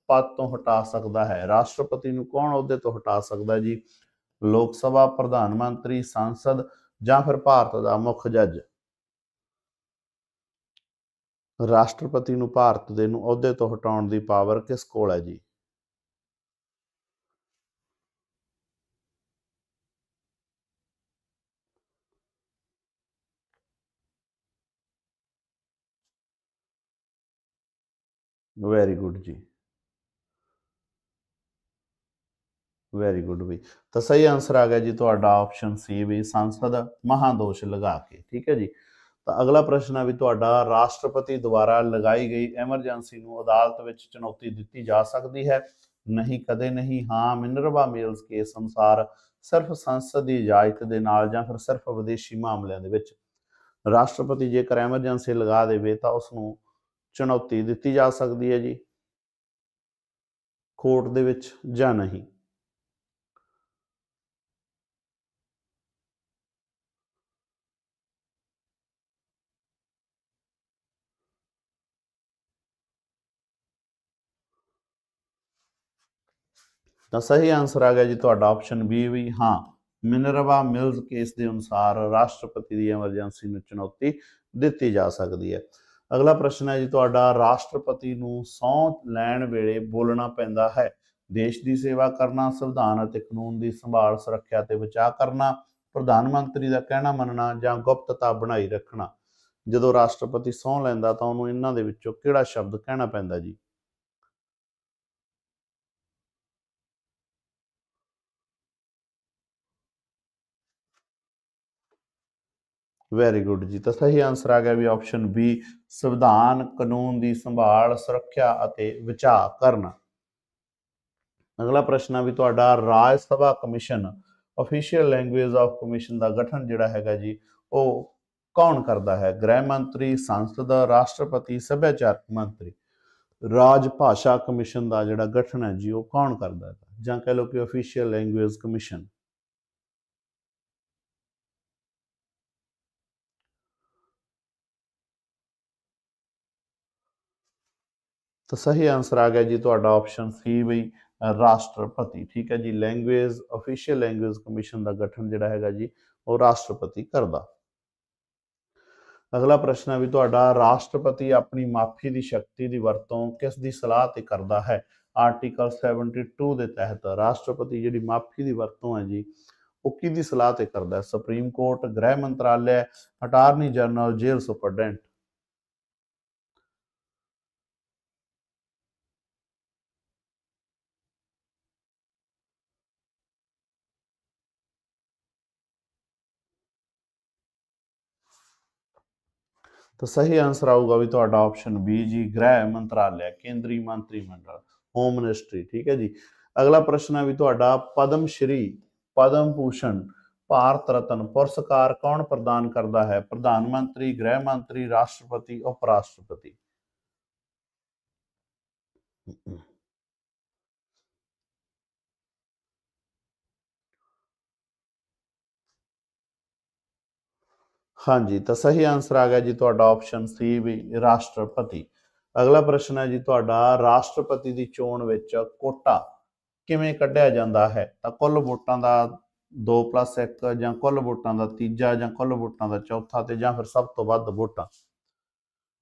ਪਦ ਤੋਂ ਹਟਾ ਸਕਦਾ ਹੈ? ਰਾਸ਼ਟਰਪਤੀ ਨੂੰ ਕੌਣ ਅਹੁਦੇ ਤੋਂ ਹਟਾ ਸਕਦਾ ਜੀ? ਲੋਕ ਸਭਾ, ਪ੍ਰਧਾਨ ਮੰਤਰੀ, ਸੰਸਦ ਜਾਂ ਫਿਰ ਭਾਰਤ ਦਾ ਮੁੱਖ ਜੱਜ? ਰਾਸ਼ਟਰਪਤੀ ਨੂੰ ਭਾਰਤ ਦੇ ਨੂੰ ਅਹੁਦੇ ਤੋਂ ਹਟਾਉਣ ਦੀ ਪਾਵਰ ਕਿਸ ਕੋਲ ਹੈ ਜੀ? ਵੈਰੀ ਗੁੱਡ ਜੀ। ਵੈਰੀ ਗੁੱਡ ਵੀ ਤਾਂ ਸਹੀ ਆਨਸਰ ਆ ਗਿਆ ਜੀ ਤੁਹਾਡਾ ਆਪਸ਼ਨ ਸੀ ਵੀ ਸੰਸਦ ਮਹਾਦੋਸ਼ ਲਗਾ ਕੇ, ਠੀਕ ਹੈ ਜੀ। ਤਾਂ ਅਗਲਾ ਪ੍ਰਸ਼ਨ ਹੈ ਵੀ ਤੁਹਾਡਾ ਰਾਸ਼ਟਰਪਤੀ ਦੁਆਰਾ ਲਗਾਈ ਗਈ ਐਮਰਜੈਂਸੀ ਨੂੰ ਅਦਾਲਤ ਵਿੱਚ ਚੁਣੌਤੀ ਦਿੱਤੀ ਜਾ ਸਕਦੀ ਹੈ? ਨਹੀਂ, ਕਦੇ ਨਹੀਂ, ਹਾਂ, ਮਿਨਰਵਾ ਮੇਲਸ ਕੇਸ ਅਨੁਸਾਰ ਸਿਰਫ ਸੰਸਦ ਦੀ ਇਜਾਜ਼ਤ ਦੇ ਨਾਲ ਜਾਂ ਫਿਰ ਸਿਰਫ ਵਿਦੇਸ਼ੀ ਮਾਮਲਿਆਂ ਦੇ ਵਿੱਚ। ਰਾਸ਼ਟਰਪਤੀ ਜੇਕਰ ਐਮਰਜੈਂਸੀ ਲਗਾ ਦੇਵੇ ਤਾਂ ਉਸ ਨੂੰ ਚੁਣੌਤੀ ਦਿੱਤੀ ਜਾ ਸਕਦੀ ਹੈ ਜੀ। ਕੋਰਟ ਦੇ ਵਿੱਚ ਜਾਂ ਨਹੀਂ। ਤਾਂ ਸਹੀ ਆਨਸਰ ਆ ਗਿਆ ਜੀ ਤੁਹਾਡਾ ਆਪਸ਼ਨ ਬੀ ਵੀ ਹਾਂ, ਮਿਨਰਵਾ ਮਿਲਜ਼ ਕੇਸ ਦੇ ਅਨੁਸਾਰ ਰਾਸ਼ਟਰਪਤੀ ਦੀ ਐਮਰਜੈਂਸੀ ਨੂੰ ਚੁਣੌਤੀ ਦਿੱਤੀ ਜਾ ਸਕਦੀ ਹੈ। ਅਗਲਾ ਪ੍ਰਸ਼ਨ ਹੈ ਜੀ, ਤੁਹਾਡਾ ਰਾਸ਼ਟਰਪਤੀ ਨੂੰ ਸਹੁੰ ਲੈਣ ਵੇਲੇ ਬੋਲਣਾ ਪੈਂਦਾ ਹੈ। ਦੇਸ਼ ਦੀ ਸੇਵਾ ਕਰਨਾ, ਸੰਵਿਧਾਨ ਅਤੇ ਕਾਨੂੰਨ ਦੀ ਸੰਭਾਲ, ਸੁਰੱਖਿਆ ਤੇ ਬਚਾਅ ਕਰਨਾ, ਪ੍ਰਧਾਨ ਮੰਤਰੀ ਦਾ ਕਹਿਣਾ ਮੰਨਣਾ ਜਾਂ ਗੁਪਤਤਾ ਬਣਾਈ ਰੱਖਣਾ। ਜਦੋਂ ਰਾਸ਼ਟਰਪਤੀ ਸਹੁੰ ਲੈਂਦਾ ਤਾਂ ਉਹਨੂੰ ਇਹਨਾਂ ਦੇ ਵਿੱਚੋਂ ਕਿਹੜਾ ਸ਼ਬਦ ਕਹਿਣਾ ਪੈਂਦਾ ਜੀ? ਵੈਰੀ ਗੁੱਡ ਜੀ। ਤਾਂ ਸਹੀ ਆਨਸਰ ਆ ਗਿਆ ਵੀ ਆਪਸ਼ਨ ਬੀ ਸੰਵਿਧਾਨ, ਕਾਨੂੰਨ ਦੀ ਸੰਭਾਲ, ਸੁਰੱਖਿਆ ਅਤੇ ਬਚਾਅ ਕਰਨਾ। ਅਗਲਾ ਪ੍ਰਸ਼ਨ ਆ ਵੀ ਤੁਹਾਡਾ Rajya Sabha commission official language of commission ਦਾ ਗਠਨ ਜਿਹੜਾ ਹੈਗਾ ਜੀ, ਉਹ ਕੌਣ ਕਰਦਾ ਹੈ? ਗ੍ਰਹਿ ਮੰਤਰੀ, ਸੰਸਦ, ਰਾਸ਼ਟਰਪਤੀ, ਸੱਭਿਆਚਾਰਕ ਮੰਤਰੀ। ਰਾਜ ਭਾਸ਼ਾ ਕਮਿਸ਼ਨ ਦਾ ਜਿਹੜਾ ਗਠਨ ਹੈ ਜੀ, ਉਹ ਕੌਣ ਕਰਦਾ ਹੈ? ਜਾਂ ਕਹ ਲਓ ਕਿ ਅਫੀਸ਼ੀਅਲ ਲੈਂਗੁਏਜ ਕਮਿਸ਼ਨ। ਤਾਂ ਸਹੀ ਆਨਸਰ ਆ ਗਿਆ ਜੀ ਤੁਹਾਡਾ ਆਪਸ਼ਨ ਸੀ ਬਈ ਰਾਸ਼ਟਰਪਤੀ, ਠੀਕ ਹੈ ਜੀ? ਲੈਂਗੁਏਜ ਅਫੀਸ਼ੀਅਲ ਲੈਂਗੁਏਜ ਕਮਿਸ਼ਨ ਦਾ ਗਠਨ ਜਿਹੜਾ ਹੈਗਾ ਜੀ, ਉਹ ਰਾਸ਼ਟਰਪਤੀ ਕਰਦਾ। ਅਗਲਾ ਪ੍ਰਸ਼ਨ ਹੈ ਵੀ ਤੁਹਾਡਾ ਰਾਸ਼ਟਰਪਤੀ ਆਪਣੀ ਮਾਫੀ ਦੀ ਸ਼ਕਤੀ ਦੀ ਵਰਤੋਂ ਕਿਸ ਦੀ ਸਲਾਹ ਤੇ ਕਰਦਾ ਹੈ? ਆਰਟੀਕਲ 72 ਦੇ ਤਹਿਤ ਰਾਸ਼ਟਰਪਤੀ ਜਿਹੜੀ ਮਾਫੀ ਦੀ ਵਰਤੋਂ ਹੈ ਜੀ, ਉਹ ਕਿਹਦੀ ਸਲਾਹ ਤੇ ਕਰਦਾ ਹੈ? ਸੁਪਰੀਮ ਕੋਰਟ ਗ੍ਰਹਿ ਮੰਤਰਾਲੇ ਅਟਾਰਨੀ ਜਨਰਲ ਜੇਲ੍ਹ ਸੁਪਰਡੈਂਟ। ਤਾਂ ਸਹੀ ਆਨਸਰ ਆਊਗਾ ਵੀ ਤੁਹਾਡਾ ਆਪਸ਼ਨ ਬੀ ਜੀ, ਗ੍ਰਹਿ ਮੰਤਰਾਲਿਆ, ਕੇਂਦਰੀ ਮੰਤਰੀ ਮੰਡਲ ਹੋਮ ਮਿਨਿਸਟਰੀ ਠੀਕ ਹੈ ਜੀ। ਅਗਲਾ ਪ੍ਰਸ਼ਨ ਹੈ ਵੀ ਤੁਹਾਡਾ ਪਦਮ ਸ਼੍ਰੀ, ਪਦਮ ਭੂਸ਼ਣ, ਭਾਰਤ ਰਤਨ ਪੁਰਸਕਾਰ ਕੌਣ ਪ੍ਰਦਾਨ ਕਰਦਾ ਹੈ? ਪ੍ਰਧਾਨ ਮੰਤਰੀ, ਗ੍ਰਹਿ ਮੰਤਰੀ, ਰਾਸ਼ਟਰਪਤੀ, ਉਪ ਰਾਸ਼ਟਰਪਤੀ? ਹਾਂਜੀ, ਤਾਂ ਸਹੀ ਆਨਸਰ ਆ ਗਿਆ ਜੀ ਤੁਹਾਡਾ ਆਪਸ਼ਨ ਸੀ ਵੀ ਰਾਸ਼ਟਰਪਤੀ। ਅਗਲਾ ਪ੍ਰਸ਼ਨ ਹੈ ਜੀ ਤੁਹਾਡਾ ਰਾਸ਼ਟਰਪਤੀ ਦੀ ਚੋਣ ਵਿੱਚ ਕੋਟਾ ਕਿਵੇਂ ਕੱਢਿਆ ਜਾਂਦਾ ਹੈ? ਤਾਂ ਕੁੱਲ ਵੋਟਾਂ ਦਾ 2+1 ਜਾਂ ਕੁੱਲ ਵੋਟਾਂ ਦਾ ਤੀਜਾ ਜਾਂ ਕੁੱਲ ਵੋਟਾਂ ਦਾ ਚੌਥਾ ਤੇ ਜਾਂ ਫਿਰ ਸਭ ਤੋਂ ਵੱਧ ਵੋਟਾਂ?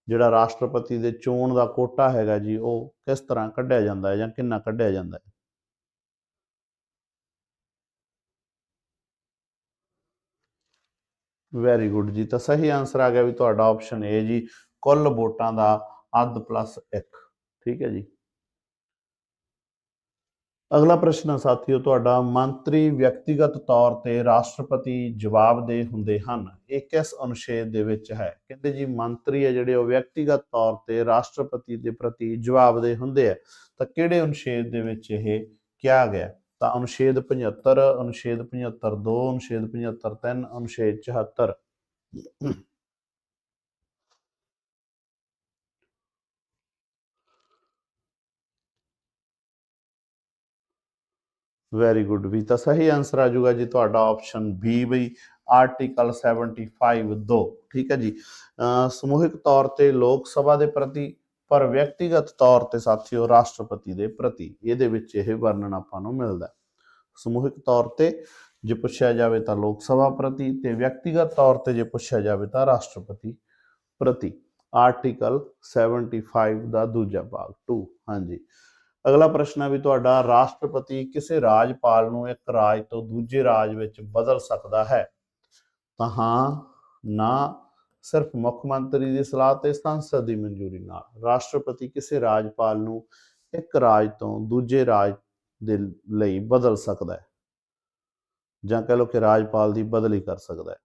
ਜਿਹੜਾ ਰਾਸ਼ਟਰਪਤੀ ਦੇ ਚੋਣ ਦਾ ਕੋਟਾ ਹੈਗਾ ਜੀ, ਉਹ ਕਿਸ ਤਰ੍ਹਾਂ ਕੱਢਿਆ ਜਾਂਦਾ ਹੈ ਜਾਂ ਕਿੰਨਾ ਕੱਢਿਆ ਜਾਂਦਾ ਹੈ? ਵੈਰੀ ਗੁੱਡ ਜੀ। ਤਾਂ ਸਹੀ ਆਨਸਰ ਆ ਗਿਆ ਵੀ ਤੁਹਾਡਾ ਆਪਸ਼ਨ ਏ ਜੀ। ਕੁੱਲ ਵੋਟਾਂ ਦਾ ਅੱਧ ਪਲੱਸ 1 ਠੀਕ ਹੈ ਜੀ। ਅਗਲਾ ਪ੍ਰਸ਼ਨ ਹੈ ਸਾਥੀਓ, ਤੁਹਾਡਾ ਮੰਤਰੀ ਵਿਅਕਤੀਗਤ ਤੌਰ ਤੇ ਰਾਸ਼ਟਰਪਤੀ ਜਵਾਬਦੇਹ ਹੁੰਦੇ ਹਨ। ਇਹ ਕਿਸ ਅਨੁਛੇਦ ਦੇ ਵਿੱਚ ਹੈ? ਕਹਿੰਦੇ ਜੀ, ਮੰਤਰੀ ਹੈ ਜਿਹੜੇ ਉਹ ਵਿਅਕਤੀਗਤ ਤੌਰ ਤੇ ਰਾਸ਼ਟਰਪਤੀ ਦੇ ਪ੍ਰਤੀ ਜਵਾਬਦੇਹ ਹੁੰਦੇ ਆ। ਤਾਂ ਕਿਹੜੇ ਅਨੁਛੇਦ ਦੇ ਵਿੱਚ ਇਹ ਕਿਹਾ ਗਿਆ? ਤਾਂ ਅਨੁਛੇਦ 75 ਅਨੁਛੇਦ 75 2 ਅਨੁਛੇਦ 75 3 ਅਨੁਛੇਦ 74 ਵੈਰੀ ਗੁੱਡ ਵੀ ਤਾਂ ਸਹੀ ਆਨਸਰ ਆ ਜਾਊਗਾ ਜੀ ਤੁਹਾਡਾ ਆਪਸ਼ਨ ਬੀ ਬਈ ਆਰਟੀਕਲ 75 2 ਠੀਕ ਹੈ ਜੀ। ਸਮੂਹਿਕ ਤੌਰ ਤੇ ਲੋਕ ਸਭਾ ਦੇ ਪ੍ਰਤੀ ਪਰ ਵਿਅਕਤੀਗਤ ਤੌਰ ਤੇ ਸਾਥੀਓ ਰਾਸ਼ਟਰਪਤੀ ਦੇ ਪ੍ਰਤੀ ਇਹਦੇ ਵਿੱਚ ਇਹ ਵਰਣਨ ਆਪਾਂ ਨੂੰ ਮਿਲਦਾ ਸਮੂਹਿਕ ਤੌਰ ਤੇ ਜੇ ਪੁੱਛਿਆ ਜਾਵੇ ਤਾਂ ਲੋਕ ਸਭਾ ਪ੍ਰਤੀ ਤੇ ਵਿਅਕਤੀਗਤ ਤੌਰ ਤੇ ਜੇ ਪੁੱਛਿਆ ਜਾਵੇ ਤਾਂ ਰਾਸ਼ਟਰਪਤੀ ਪ੍ਰਤੀ। ਆਰਟੀਕਲ 75 ਦਾ ਦੂਜਾ ਭਾਗ 2 ਹਾਂਜੀ। ਅਗਲਾ ਪ੍ਰਸ਼ਨ ਹੈ ਵੀ ਤੁਹਾਡਾ ਰਾਸ਼ਟਰਪਤੀ ਕਿਸੇ ਰਾਜਪਾਲ ਨੂੰ ਇੱਕ ਰਾਜ ਤੋਂ ਦੂਜੇ ਰਾਜ ਵਿੱਚ ਬਦਲ ਸਕਦਾ ਹੈ? ਤਾਂ ਹਾਂ, ਨਾ ਸਿਰਫ ਮੁੱਖ ਮੰਤਰੀ ਦੀ ਸਲਾਹ ਤੇ ਸੰਸਦ ਦੀ ਮਨਜ਼ੂਰੀ ਨਾਲ। ਰਾਸ਼ਟਰਪਤੀ ਕਿਸੇ ਰਾਜਪਾਲ ਨੂੰ ਇੱਕ ਰਾਜ ਤੋਂ ਦੂਜੇ ਰਾਜ ਦੇ ਲਈ ਬਦਲ ਸਕਦਾ ਹੈ ਜਾਂ ਕਹ ਲਓ ਕਿ ਰਾਜਪਾਲ ਦੀ ਬਦਲੀ ਕਰ ਸਕਦਾ ਹੈ।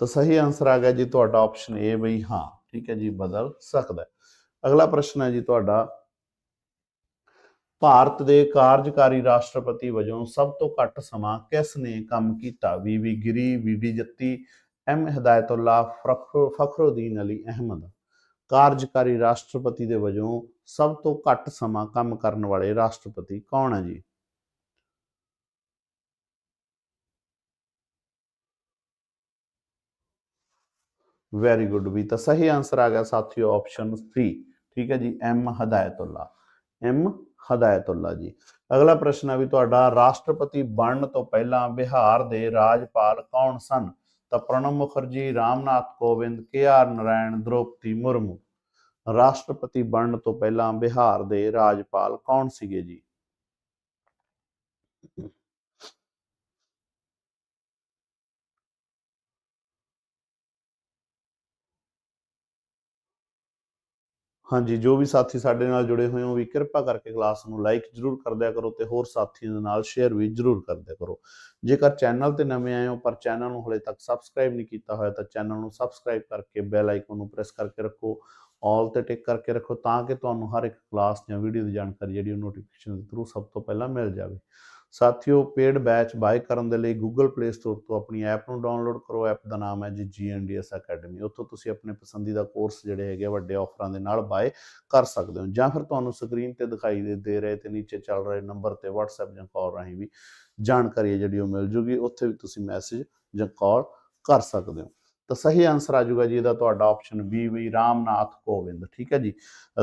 ਤਾਂ ਸਹੀ ਆਨਸਰ ਆ ਗਿਆ ਜੀ ਤੁਹਾਡਾ ਆਪਸ਼ਨ ਏ ਬਈ ਹਾਂ। ਠੀਕ ਹੈ ਜੀ, ਬਦਲ ਸਕਦਾ ਹੈ। ਅਗਲਾ ਪ੍ਰਸ਼ਨ ਹੈ ਜੀ ਤੁਹਾਡਾ। ਭਾਰਤ ਦੇ ਕਾਰਜਕਾਰੀ ਰਾਸ਼ਟਰਪਤੀ ਵਜੋਂ ਸਭ ਤੋਂ ਘੱਟ ਸਮਾਂ ਕਿਸ ਨੇ ਕੰਮ ਕੀਤਾ? V Giri, V Jatti, M Hidayatullah ਫਖਰ- ਫਖਰੁਦੀਨ ਅਲੀ ਅਹਿਮਦ। ਕਾਰਜਕਾਰੀ ਰਾਸ਼ਟਰਪਤੀ ਦੇ ਵਜੋਂ ਸਭ ਤੋਂ ਘੱਟ ਸਮਾਂ ਕੰਮ ਕਰਨ ਵਾਲੇ ਰਾਸ਼ਟਰਪਤੀ ਕੌਣ ਹੈ ਜੀ? ਵੈਰੀ ਗੁੱਡ ਵੀ ਤਾਂ ਸਹੀ ਆਨਸਰ ਆ ਗਿਆ ਸਾਥੀਓ ਆਪਸ਼ਨ ਸੀ ਠੀਕ ਹੈ ਜੀ ਐਮ ਹਦਾਇਤੁੱਲਾ ਐਮ ਹਦਾਇਤੁੱਲਾ ਜੀ। ਅਗਲਾ ਪ੍ਰਸ਼ਨ ਹੈ ਵੀ ਤੁਹਾਡਾ ਰਾਸ਼ਟਰਪਤੀ ਬਣਨ ਤੋਂ ਪਹਿਲਾਂ ਬਿਹਾਰ ਦੇ ਰਾਜਪਾਲ ਕੌਣ ਸਨ? ਤਾਂ ਪ੍ਰਣਬ ਮੁਖਰਜੀ, ਰਾਮਨਾਥ ਕੋਵਿੰਦ, ਕੇ ਆਰ ਨਰਾਇਣ, ਦ੍ਰੋਪਦੀ ਮੁਰਮੂ। ਰਾਸ਼ਟਰਪਤੀ ਬਣਨ ਤੋਂ ਪਹਿਲਾਂ ਬਿਹਾਰ ਦੇ ਰਾਜਪਾਲ ਕੌਣ ਸੀਗੇ ਜੀ? ਹਾਂਜੀ, ਜੋ ਵੀ ਸਾਥੀ ਸਾਡੇ ਨਾਲ ਜੁੜੇ ਹੋਏ ਹੋ, ਵੀ ਕਿਰਪਾ ਕਰਕੇ ਕਲਾਸ ਨੂੰ ਲਾਈਕ ਜਰੂਰ ਕਰ ਦਿਆ ਕਰੋ ਤੇ ਹੋਰ ਸਾਥੀਆਂ ਦੇ ਨਾਲ ਸ਼ੇਅਰ ਵੀ ਜਰੂਰ ਕਰ ਦਿਆ ਕਰੋ। ਜੇਕਰ ਚੈਨਲ ਤੇ ਨਵੇਂ ਆਏ ਹੋ ਪਰ ਚੈਨਲ ਨੂੰ ਹਲੇ ਤੱਕ ਸਬਸਕ੍ਰਾਈਬ ਨਹੀਂ ਕੀਤਾ ਹੋਇਆ ਤਾਂ ਚੈਨਲ ਨੂੰ ਸਬਸਕ੍ਰਾਈਬ ਕਰਕੇ ਬੈਲ ਆਈਕਨ ਨੂੰ ਪ੍ਰੈਸ ਕਰਕੇ ਰੱਖੋ ਆਲ ਤੇ ਟਿਕ ਕਰਕੇ ਰੱਖੋ ਤਾਂ ਕਿ ਤੁਹਾਨੂੰ ਹਰ ਇੱਕ ਕਲਾਸ ਜਾਂ ਵੀਡੀਓ ਦੀ ਜਾਣਕਾਰੀ ਜਿਹੜੀ ਉਹ ਨੋਟੀਫਿਕੇਸ਼ਨ ਦੇ ਥਰੂ ਸਭ ਤੋਂ ਪਹਿਲਾਂ ਮਿਲ ਜਾਵੇ। ਸਾਥੀਓ ਪੇਡ ਬੈਚ ਬਾਏ ਕਰਨ ਦੇ ਲਈ Google Play Store ਤੋਂ ਆਪਣੀ ਐਪ ਨੂੰ ਡਾਊਨਲੋਡ ਕਰੋ। ਐਪ ਦਾ ਨਾਮ ਹੈ ਜੀ GNDS ਅਕੈਡਮੀ ਉੱਥੋਂ ਤੁਸੀਂ ਆਪਣੇ ਪਸੰਦੀਦਾ ਕੋਰਸ ਜਿਹੜੇ ਹੈਗੇ ਆ, ਵੱਡੇ ਆਫਰਾਂ ਦੇ ਨਾਲ ਬਾਏ ਕਰ ਸਕਦੇ ਹੋ। ਜਾਂ ਫਿਰ ਤੁਹਾਨੂੰ ਸਕਰੀਨ ਤੇ ਦਿਖਾਈ ਦੇ ਦੇ ਰਹੇ ਤੇ ਨੀਚੇ ਚੱਲ ਰਹੇ ਨੰਬਰ ਤੇ WhatsApp ਜਾਂ ਕਾਲ ਰਾਹੀਂ ਵੀ ਜਾਣਕਾਰੀ ਹੈ ਜਿਹੜੀ ਉਹ ਮਿਲ ਜੂਗੀ। ਉੱਥੇ ਵੀ ਤੁਸੀਂ ਮੈਸੇਜ ਜਾਂ ਕਾਲ ਕਰ ਸਕਦੇ ਹੋ। ਤਾਂ ਸਹੀ ਆਨਸਰ ਆ ਜਾਊਗਾ ਜੀ ਇਹਦਾ ਤੁਹਾਡਾ ਆਪਸ਼ਨ ਬੀ ਵੀ ਰਾਮਨਾਥ ਕੋਵਿੰਦ। ਠੀਕ ਹੈ ਜੀ? ਅ,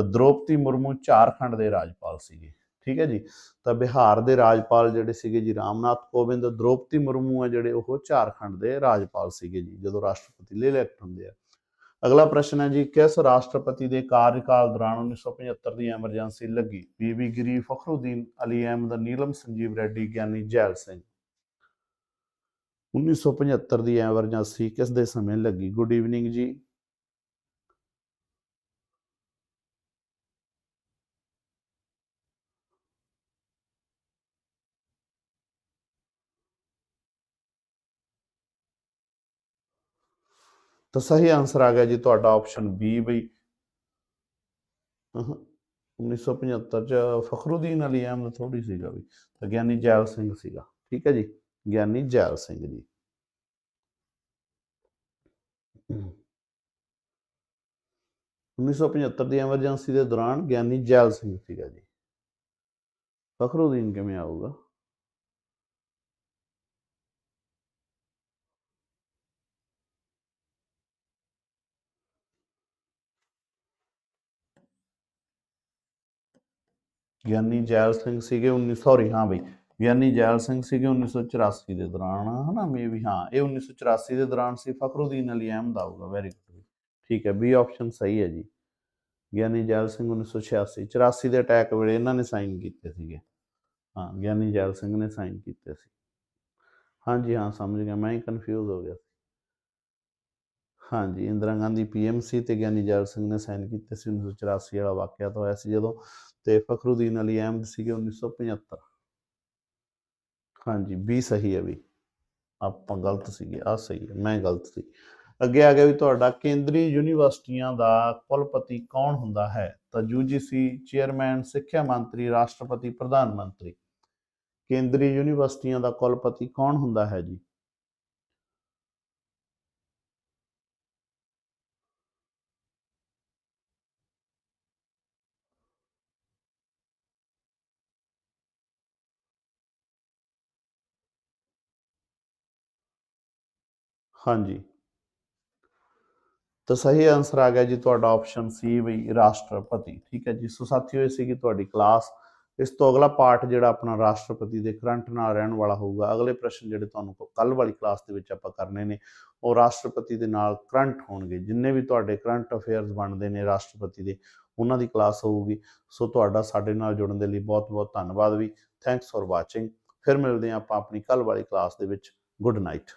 ਮੁਰਮੂ ਝਾਰਖੰਡ ਦੇ ਰਾਜਪਾਲ ਸੀਗੇ। ਠੀਕ ਹੈ ਜੀ? ਤਾਂ ਬਿਹਾਰ ਦੇ ਰਾਜਪਾਲ ਜਿਹੜੇ ਸੀਗੇ ਜੀ, ਰਾਮਨਾਥ ਕੋਵਿੰਦ, ਦ੍ਰੋਪਦੀ ਮੁਰਮੂ ਆ ਜਿਹੜੇ ਉਹ ਝਾਰਖੰਡ ਦੇ ਰਾਜਪਾਲ ਸੀਗੇ ਜੀ, ਜਦੋਂ ਰਾਸ਼ਟਰਪਤੀ ਲਈ ਇਲੈਕਟ ਹੁੰਦੇ ਆ। ਅਗਲਾ ਪ੍ਰਸ਼ਨ ਹੈ ਜੀ, ਕਿਸ ਰਾਸ਼ਟਰਪਤੀ ਦੇ ਕਾਰਜਕਾਲ ਦੌਰਾਨ 1975 ਦੀ ਐਮਰਜੈਂਸੀ ਲੱਗੀ? V V Giri, Fakhruddin Ali Ahmed, Neelam Sanjiva Reddy, Giani Zail Singh. 1975 ਦੀ ਐਮਰਜੈਂਸੀ ਕਿਸ ਦੇ ਸਮੇਂ ਲੱਗੀ? ਗੁੱਡ ਈਵਨਿੰਗ ਜੀ। ਤਾਂ ਸਹੀ ਆਨਸਰ ਆ ਗਿਆ ਜੀ ਤੁਹਾਡਾ ਆਪਸ਼ਨ ਬੀ ਬਈ। ਅਹ 1975 ਚ ਫਖਰੁਦੀਨ ਅਲੀ ਅਹਿਮਦ ਥੋੜੀ ਸੀਗਾ ਵੀ ਤਾਂ ਗਿਆਨੀ ਜੈਲ ਸਿੰਘ ਸੀਗਾ, ਠੀਕ ਹੈ ਜੀ, ਗਿਆਨੀ ਜੈਲ ਸਿੰਘ ਜੀ। 1975 ਦੀ ਐਮਰਜੈਂਸੀ ਦੇ ਦੌਰਾਨ ਗਿਆਨੀ ਜੈਲ ਸਿੰਘ ਸੀਗਾ ਜੀ। ਫਖਰੁਦੀਨ ਕਿਵੇਂ ਆਊਗਾ? ਗਿਆਨੀ ਜੈਲ ਸਿੰਘ ਸੀਗੇ 19 ਸੌਰੀ ਹਾਂ ਬਈ, ਗਿਆਨੀ ਜੈਲ ਸਿੰਘ ਸੀਗੇ 1984 ਦੇ ਦੌਰਾਨ, ਹਨਾ ਮੇ ਵੀ ਹਾਂ, ਇਹ 1984 ਦੇ ਦੌਰਾਨ ਸੀ, ਫਖਰੁਦੀਨ ਅਲੀ ਅਹਿਮਦ ਆਊਗਾ ਵੈਰੀ ਗੁੱਡ ਠੀਕ ਹੈ ਬੀ ਆਪਸ਼ਨ ਸਹੀ ਹੈ ਜੀ। ਗਿਆਨੀ ਜੈਲ ਸਿੰਘ 1986 84 ਦੇ ਅਟੈਕ ਵੇਲੇ ਇਹਨਾਂ ਨੇ ਸਾਈਨ ਕੀਤੇ ਸੀਗੇ। ਹਾਂ, ਗਿਆਨੀ ਜੈਲ ਸਿੰਘ ਨੇ ਸਾਈਨ ਕੀਤੇ ਸੀ। ਹਾਂਜੀ, ਹਾਂ, ਸਮਝ ਗਿਆ, ਮੈਂ ਹੀ ਕਨਫਿਊਜ਼ ਹੋ ਗਿਆ ਹਾਂਜੀ, ਇੰਦਰਾ ਗਾਂਧੀ ਪੀਐਮ ਸੀ ਤੇ ਗਿਆਨੀ ਜੈਲ ਸਿੰਘ ਨੇ ਸਾਈਨ ਕੀਤੇ ਸੀ 1984 ਵਾਲਾ ਵਾਕਿਆ ਤਾਂ ਹੋਇਆ ਸੀ ਜਦੋਂ ਤੇ ਫਖਰੁਦੀਨ ਅਲੀ ਅਹਿਮਦ ਸੀਗੇ 1975 ਹਾਂਜੀ, ਬੀ ਸਹੀ ਹੈ ਵੀ। ਆਪਾਂ ਗਲਤ ਸੀਗੇ ਆ ਸਹੀ ਹੈ, ਮੈਂ ਗਲਤ ਸੀ। ਅੱਗੇ ਆ ਗਿਆ ਵੀ ਤੁਹਾਡਾ ਕੇਂਦਰੀ ਯੂਨੀਵਰਸਿਟੀਆਂ ਦਾ ਕੁਲਪਤੀ ਕੌਣ ਹੁੰਦਾ ਹੈ? ਤਾਂ ਯੂਜੀਸੀ ਚੇਅਰਮੈਨ, ਸਿੱਖਿਆ ਮੰਤਰੀ, ਰਾਸ਼ਟਰਪਤੀ, ਪ੍ਰਧਾਨ ਮੰਤਰੀ। ਕੇਂਦਰੀ ਯੂਨੀਵਰਸਿਟੀਆਂ ਦਾ ਕੁਲਪਤੀ ਕੌਣ ਹੁੰਦਾ ਹੈ ਜੀ? ਹਾਂਜੀ। ਤਾਂ ਸਹੀ ਆਨਸਰ ਆ ਗਿਆ ਜੀ ਤੁਹਾਡਾ ਆਪਸ਼ਨ ਸੀ ਵੀ ਰਾਸ਼ਟਰਪਤੀ, ਠੀਕ ਹੈ ਜੀ। ਸੋ ਸਾਥੀਓ, ਇਹ ਸੀਗੀ ਤੁਹਾਡੀ ਕਲਾਸ ਇਸ ਤੋਂ ਅਗਲਾ ਪਾਰਟ ਜਿਹੜਾ ਆਪਣਾ ਰਾਸ਼ਟਰਪਤੀ ਦੇ ਕਰੰਟ ਨਾਲ ਰਹਿਣ ਵਾਲਾ ਹੋਊਗਾ, ਅਗਲੇ ਪ੍ਰਸ਼ਨ ਜਿਹੜੇ ਤੁਹਾਨੂੰ ਕੱਲ ਵਾਲੀ ਕਲਾਸ ਦੇ ਵਿੱਚ ਆਪਾਂ ਕਰਨੇ ਨੇ, ਉਹ ਰਾਸ਼ਟਰਪਤੀ ਦੇ ਨਾਲ ਕਰੰਟ ਹੋਣਗੇ। ਜਿੰਨੇ ਵੀ ਤੁਹਾਡੇ ਕਰੰਟ ਅਫੇਅਰਸ ਬਣਦੇ ਨੇ ਰਾਸ਼ਟਰਪਤੀ ਦੇ, ਉਹਨਾਂ ਦੀ ਕਲਾਸ ਹੋਊਗੀ। ਸੋ ਤੁਹਾਡਾ ਸਾਡੇ ਨਾਲ ਜੁੜਨ ਦੇ ਲਈ ਬਹੁਤ ਬਹੁਤ ਧੰਨਵਾਦ ਵੀ। ਥੈਂਕਸ ਫॉर ਵਾਚਿੰਗ ਫਿਰ ਮਿਲਦੇ ਹਾਂ ਆਪਾਂ ਆਪਣੀ ਕੱਲ ਵਾਲੀ ਕਲਾਸ ਦੇ ਵਿੱਚ। Good night